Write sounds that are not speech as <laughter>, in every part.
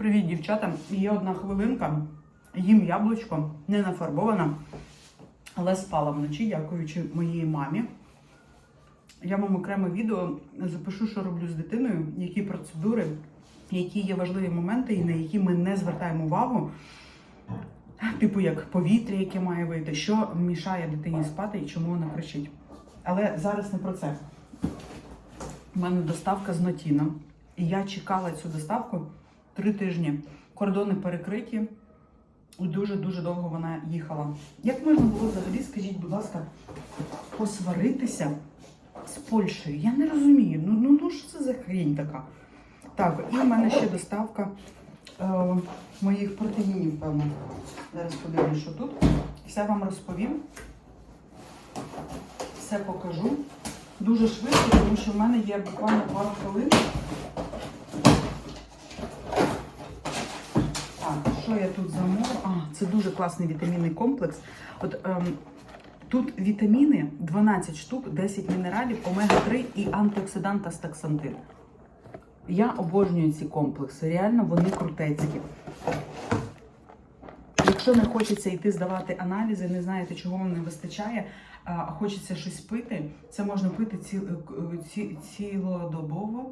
Привіт, дівчата. Є одна хвилинка. Їм яблучко, не нафарбована, але спала вночі, дякуючи моїй мамі. Я вам окреме відео запишу, що роблю з дитиною, які процедури, які є важливі моменти, і на які ми не звертаємо увагу. Типу, як повітря, яке має вийти, що мішає дитині спати і чому вона кричить. Але зараз не про це. У мене доставка з Нотіна. І я чекала цю доставку три тижні. Кордони перекриті, і дуже-дуже довго вона їхала. Як можна було взагалі, скажіть, будь ласка, посваритися з Польщею? Я не розумію. Ну, ну, ну що це за хрінь така? Так, і в мене ще доставка е, моїх протеїнів, певно. Зараз подивлюсь, що тут. Все вам розповім. Все покажу. Дуже швидко, тому що в мене є буквально пару хвилин. Так, що я тут замовила? А, це дуже класний вітамінний комплекс. От ем, тут вітаміни 12 штук, 10 мінералів, омега-3 і антиоксидант та стаксантин. Я обожнюю ці комплекси. Реально вони крутецькі. Якщо не хочеться йти здавати аналізи, не знаєте, чого вам не вистачає, а хочеться щось пити, це можна пити ці, ці, цілодобово,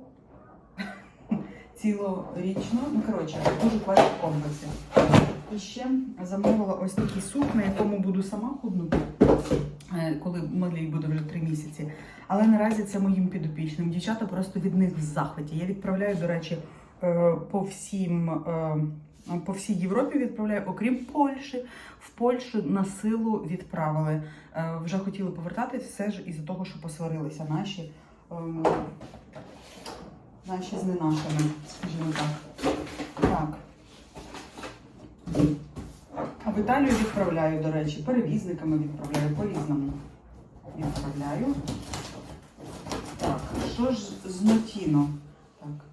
цілорічно. Ну, коротше, дуже класні комплекси. І ще замовила ось такий суп, на якому буду сама худнути, е, коли малій буде вже три місяці. Але наразі це моїм підопічним. Дівчата просто від них в захваті. Я відправляю, до речі, е, по всім. е, по всій Європі відправляю, окрім Польщі. В Польщу на силу відправили. Вже хотіли повертатись, все ж із-за того, що посварилися наші, ем, наші з не скажімо так. Так. А в Італію відправляю, до речі, перевізниками відправляю, по-різному відправляю. Так, що ж з Нотіно? Так.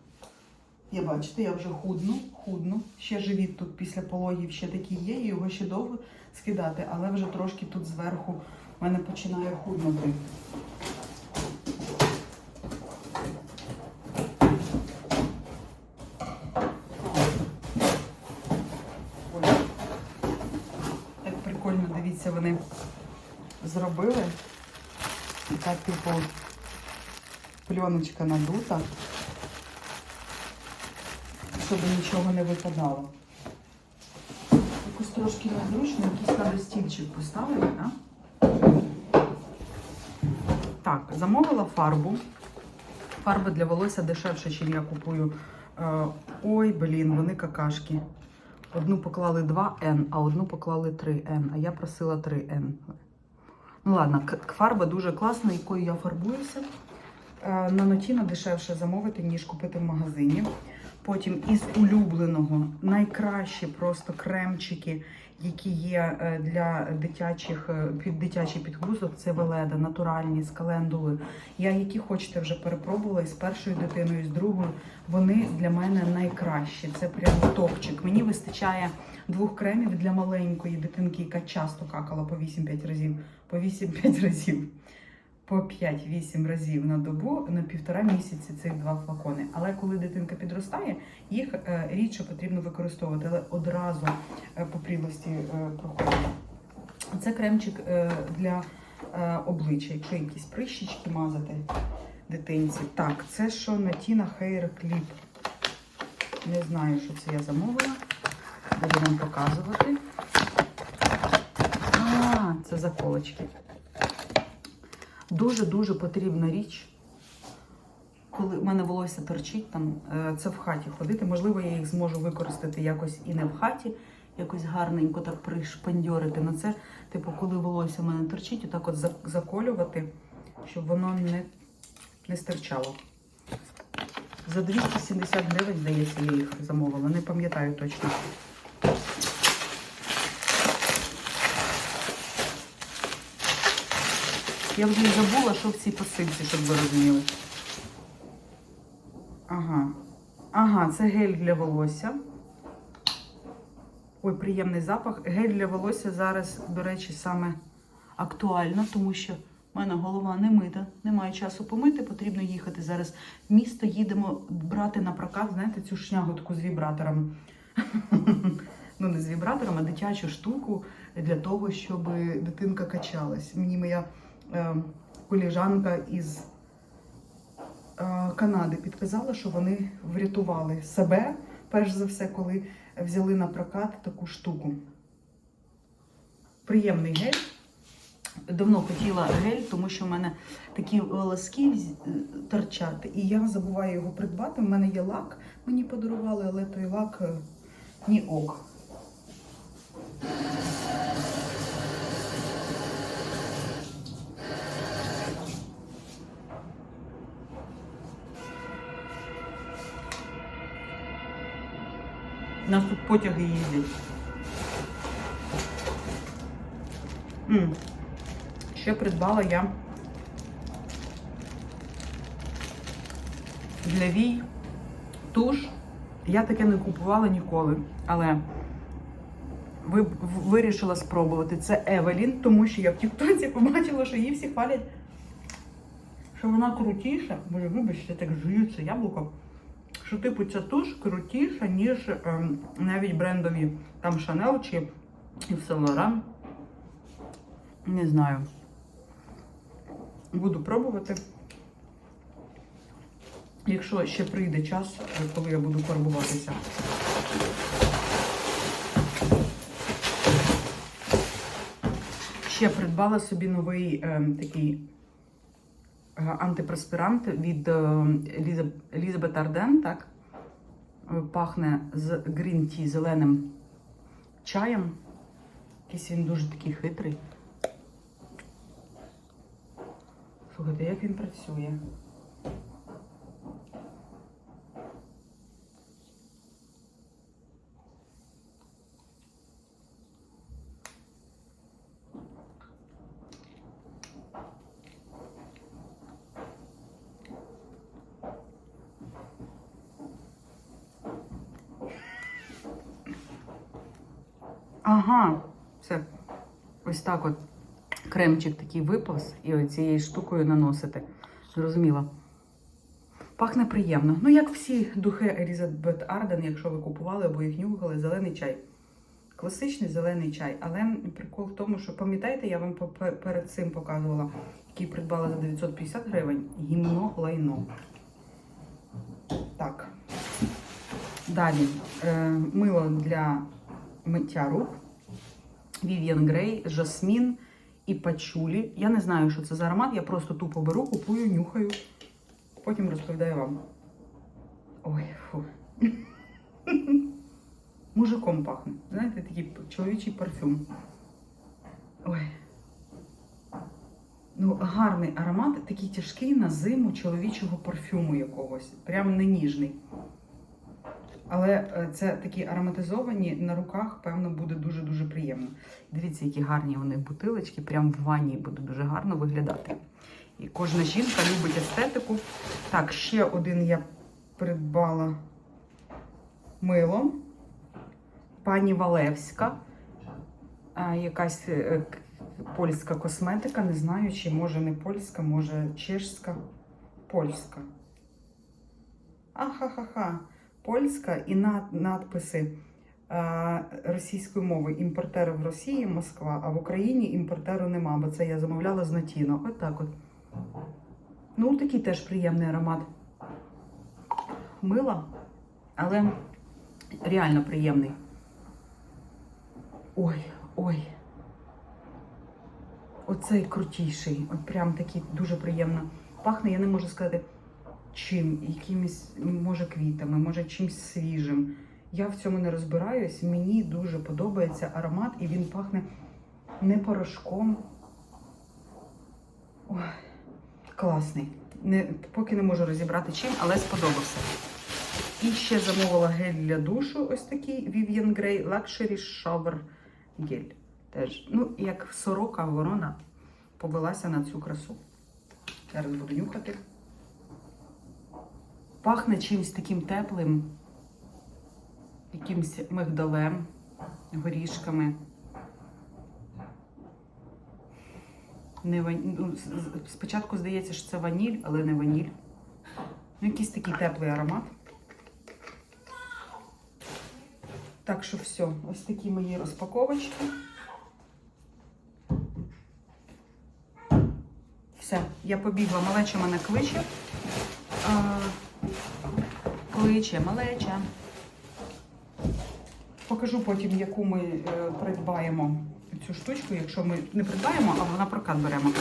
Я бачите, я вже худну, худну. Ще живіт тут після пологів ще такий є, і його ще довго скидати, але вже трошки тут зверху в мене починає худнути. Ой. Як прикольно, дивіться, вони зробили. Така типу пленочка надута щоб нічого не випадало. Якось трошки незручно, якийсь треба стільчик поставити, а? Так, замовила фарбу. Фарба для волосся дешевше, ніж я купую. Е, ой, блін, вони какашки. Одну поклали 2N, а одну поклали 3N, а я просила 3N. Ну ладно, фарба дуже класна, якою я фарбуюся. Е, На Нотіно дешевше замовити, ніж купити в магазині. Потім із улюбленого найкращі просто кремчики, які є е, для дитячих е, під дитячий підгузок. Це веледа, натуральні з календулою. Я які хочете вже перепробувала і з першою дитиною, з другою. Вони для мене найкращі. Це прям топчик. Мені вистачає двох кремів для маленької дитинки, яка часто какала по 8-5 разів. По 8-5 <laughs> разів по 5-8 разів на добу на півтора місяці цих два флакони. Але коли дитинка підростає, їх е, рідше потрібно використовувати, але одразу е, по прілості е, проходить. Це кремчик для обличчя, якщо якісь прищички мазати дитинці. Так, це що Natina Hair Clip. Не знаю, що це я замовила. Буду вам показувати. А, це заколочки. Дуже-дуже потрібна річ. Коли в мене волосся торчить, там е, це в хаті ходити. Можливо, я їх зможу використати якось і не в хаті, якось гарненько так пришпандьорити на це. Типу, коли волосся в мене торчить, отак от заколювати, щоб воно не, не стирчало. За 270 гривень, здається, я їх замовила. Не пам'ятаю точно. Я вже й забула, що в цій посилці, щоб ви розуміли. Ага. Ага, це гель для волосся. Ой, приємний запах. Гель для волосся зараз, до речі, саме актуально, тому що У мене голова не мита, немає часу помити, потрібно їхати зараз в місто. Їдемо брати на прокат, знаєте, цю шняготку з вібратором. <laughs> Ну, не з вібратором, а дитячу штуку для того, щоб дитинка качалась. Мені моя коліжанка із е, Канади підказала, що вони врятували себе, перш за все, коли взяли на прокат таку штуку. Приємний гель. Давно хотіла гель, тому що в мене такі волоски вз- торчать, і я забуваю його придбати. У мене є лак, мені подарували, але той лак е, ні ок. У нас тут потяги їздять. М. Ще придбала я для вій туш. Я таке не купувала ніколи, але ви, вирішила спробувати. Це Евелін, тому що я в Тіктоці побачила, що її всі хвалять, що вона крутіша. Боже, вибачте, так жується яблуко. Що типу ця туш крутіша, ніж ем, навіть брендові там Chanel чи Laurent. Не знаю. Буду пробувати. Якщо ще прийде час, е, коли я буду фарбуватися. Ще придбала собі новий е, такий е, антипреспірант від е, Елізабет Арден, так? Е, Пахне з Tea зеленим чаєм. Якийсь він дуже такий хитрий. Слухайте, як він працює? Ага, все. Ось так от кремчик такий виповз і оцією штукою наносити. Зрозуміла. Пахне приємно. Ну, як всі духи Елізабет Арден, якщо ви купували або їх нюхали, зелений чай. Класичний зелений чай. Але прикол в тому, що пам'ятаєте, я вам перед цим показувала, який придбала за 950 гривень. Гімно лайно. Так. Далі е, мило для миття рук. Vivian Grey, Жасмін і пачулі. Я не знаю, що це за аромат, я просто тупо беру, купую, нюхаю. Потім розповідаю вам. Ой, фу. <laughs> Мужиком пахне. Знаєте, такий чоловічий парфюм. Ой. Ну, гарний аромат, такий тяжкий на зиму чоловічого парфюму якогось. Прям не ніжний. Але е, це такі ароматизовані на руках, певно, буде дуже-дуже приємно. Дивіться, які гарні вони бутилочки, прям в ванні буде дуже гарно виглядати. І кожна жінка любить естетику. Так, ще один я придбала мило. Пані Валевська. Якась е, польська косметика. Не знаю, чи може не польська, може чешська. Польська. Ахахаха. Польська і надписи е, російською мовою імпортери в Росії, Москва, а в Україні імпортеру нема, бо це я замовляла з Натіно. От так от. Ну, такий теж приємний аромат. Мила, але реально приємний. Ой, ой. Оцей крутіший. От прям такий дуже приємно пахне. Я не можу сказати чим, якимись, може, квітами, може, чимось свіжим. Я в цьому не розбираюсь. Мені дуже подобається аромат, і він пахне не порошком. Ой, класний. Не, поки не можу розібрати чим, але сподобався. І ще замовила гель для душу, ось такий Vivian Grey Luxury Shower Gel. Теж, ну, як сорока ворона повелася на цю красу. Зараз буду нюхати. Пахне чимось таким теплим, якимось мигдалем, горішками. Не ван... ну, спочатку здається, що це ваніль, але не ваніль. Ну, якийсь такий теплий аромат. Так що все, ось такі мої розпаковочки. Все, я побігла, малеча мене кличе. Кличе, малеча. Покажу потім, яку ми е, придбаємо цю штучку, якщо ми не придбаємо, а на прокат беремо.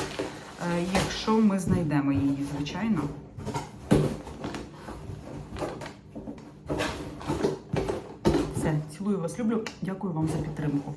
Е, якщо ми знайдемо її, звичайно. Все, цілую вас, люблю. Дякую вам за підтримку.